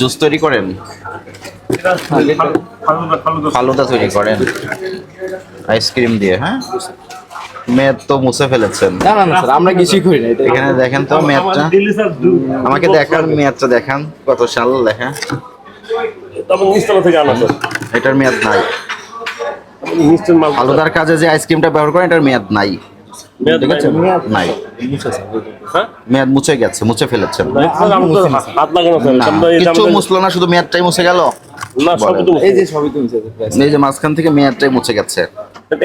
Juice তৈরি করেন? ফালুদা তৈরি করেন। আইসক্রিম দিয়ে হ্যাঁ? মেয়াদ তো মুছে ফেলেছেন। না না না স্যার আমরা কিছুই করি না এখানে দেখেন তো মেয়াদটা। আমাকে দেখান মেয়াদটা দেখান কত সাল লেখা থেকে এটার মেয়াদ নাই। আলুদার কাজে যে আইসক্রিমটা ব্যবহার করেন এটার মেয়াদ নাই। নাই। হ্যাঁ? মেয়াদ মুছে গেছে মুছে ফেলেছেন। না, স্যার, আমি তো হাত লাগানো স্যার না আমরা এটা কিছু মুছলো না শুধু মেয়াদটাই মুছে গেল? না সব বলেন। তো এই যে সবই তুমি স্যার এই যে মাঝখান থেকে মেয়াদটাই মুছে গেছে।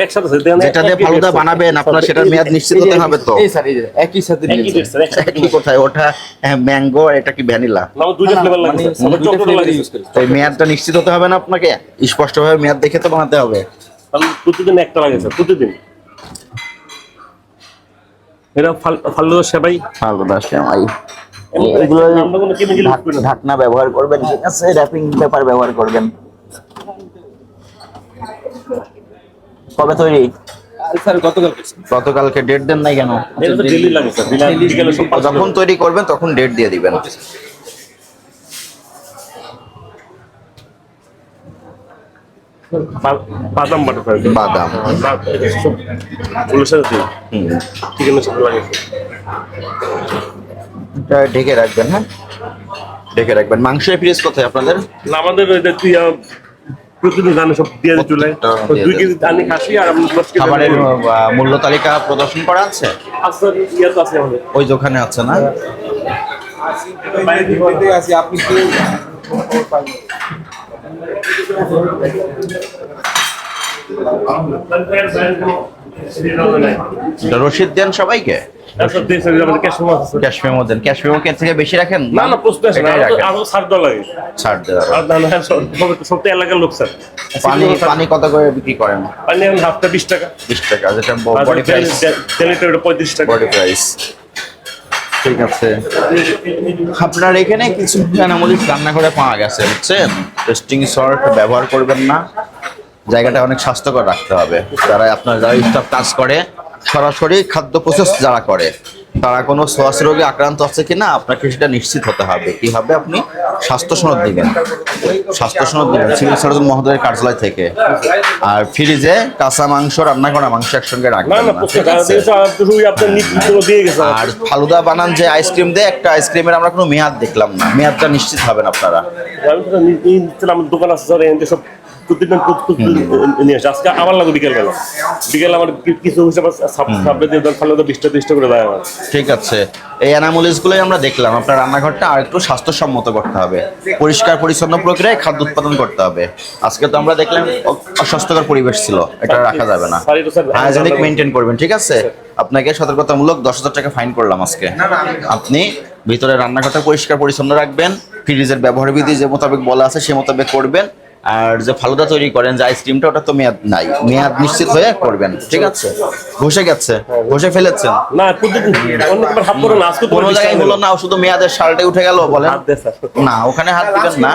একসাথে স্যার দেখেন, যেটা দিয়ে ফালুদা বানাবেন আপনার সেটার মেয়াদ নিশ্চিত হতে হবে তো। এই স্যার এই যে একই সাথে একই নিয়েছে date, স্যার, একসাথে কি কোথায়? ওটা ম্যাঙ্গো এটা কি ভ্যানিলা? মানে মেয়াদটা নিশ্চিত হতে হবে না আপনাকে? স্পষ্টভাবে মেয়াদ দেখে তো বানাতে হবে। প্রতিদিন একটা লাগে প্রতিদিন। এটা ফাল- ফালুদা সেবাই। ফালুদা সেবাই। এগুলো ঢাকনা ব্যবহার করবেন ঠিক আছে? র্যাপিং পেপার ব্যবহার করবেন। কবে তৈরি? গতকালকে। ডেট দেন নাই কেন? পাঁচ যখন তৈরি করবেন তখন ডেট দিয়ে দিবেন। বাদাম বাটা স্যার বাদাম। এটা। চিকেনের সাথে লাগে এটা ঢেকে রাখবেন হ্যাঁ? ঢেকে রাখবেন। মাংসের ফ্রিজ কোথায় আপনাদের? না, আমাদের ওইটা তুই আহ, প্রতিদিন জানে সব দিয়ে দিই। কেজি খাসি আর খাবারের মূল্য তালিকা প্রদর্শন করা আছে? আচ্ছা ইয়ে আছে ওই যে ওখানে আছে না? আপনি কি? এটা রসিদ দেন সবাইকে। ক্যাশ মেমো দেন। ক্যাশ মেমো কে থেকে বেশি রাখেন? না না প্রশ্ন না আরও ছাড় দেওয়া লাগে। ছাড় দেওয়া সব- তো এলাকার লোক স্যার। পানি পানি কত করে বিক্রি করেন? পানি এখন হাফটা বিশ টাকা। বিশ টাকা যেটা বডি প্রাইস। পঁয়ত্রিশ টাকা। Body price. ঠিক আছে। আপনার এখানে কিছু বিনামূলিক রান্নাঘরে পাওয়া গেছে, বুঝছেন? টেস্টিং সল্ট ব্যবহার করবেন না। জায়গাটা অনেক স্বাস্থ্যকর রাখতে হবে। যারা আপনার যারা স্টাফ কাজ করে, সরাসরি খাদ্য প্রসেস যারা করে তারা কোনো শ্বাস রোগে আক্রান্ত আছে কিনা আপনাকে সেটা নিশ্চিত হতে হবে। কি হবে আপনি? স্বাস্থ্য সনদ দিবেন। স্বাস্থ্য সনদ দিবেন। সিভিল সার্জন মহোদয়ের কার্যালয় থেকে। আর ফ্রিজে কাঁচা মাংস রান্না করা মাংস একসঙ্গে রাখবেন গেছে। আর ফালুদা বানান যে আইসক্রিম দেয় একটা আইসক্রিমের আমরা কোনো মেয়াদ দেখলাম না। মেয়াদটা নিশ্চিত হবেন আপনারা। দোকান আছে স্যার এখান থেকে সব প্রতিদিন নিয়ে আসে। আজকে আমার লাগবে বিকেল বেলা বিকেল আমার কিছু হিসাবে দিয়ে তো বিশটা তিরিশটা করে দেয় আমার। ঠিক আছে। এই অ্যানামোলিস গুলোই আমরা দেখলাম। আপনার রান্নাঘরটা আর একটু স্বাস্থ্যসম্মত করতে হবে। পরিষ্কার, পরিচ্ছন্ন প্রক্রিয়ায় খাদ্য উৎপাদন করতে হবে। আজকে তো আমরা দেখলাম অস্বাস্থ্যকর পরিবেশ ছিল। এটা রাখা যাবে না। হাইজেনিক মেনটেন করবেন, ঠিক আছে? আপনাকে সতর্কতামূলক দশ হাজার টাকা ফাইন করলাম আজকে। আপনি ভিতরে রান্নাঘরটা পরিষ্কার, পরিচ্ছন্ন রাখবেন। ফ্রিজের ব্যবহার বিধি যে মোতাবেক বলা আছে, সে মোতাবেক করবেন। আর যে ফালুদা তৈরি করেন যে আইসক্রিমটা ওটা তো মেয়াদ নাই। মেয়াদ নিশ্চিত হয়ে করবেন। ঠিক আছে? ঘষে গেছে। ঘষে ফেলেছেন। না কোনো জায়গায় হলো। না শুধু মেয়াদের শালটাই উঠে গেল বলেন? না ওখানে হাত দিবেন না।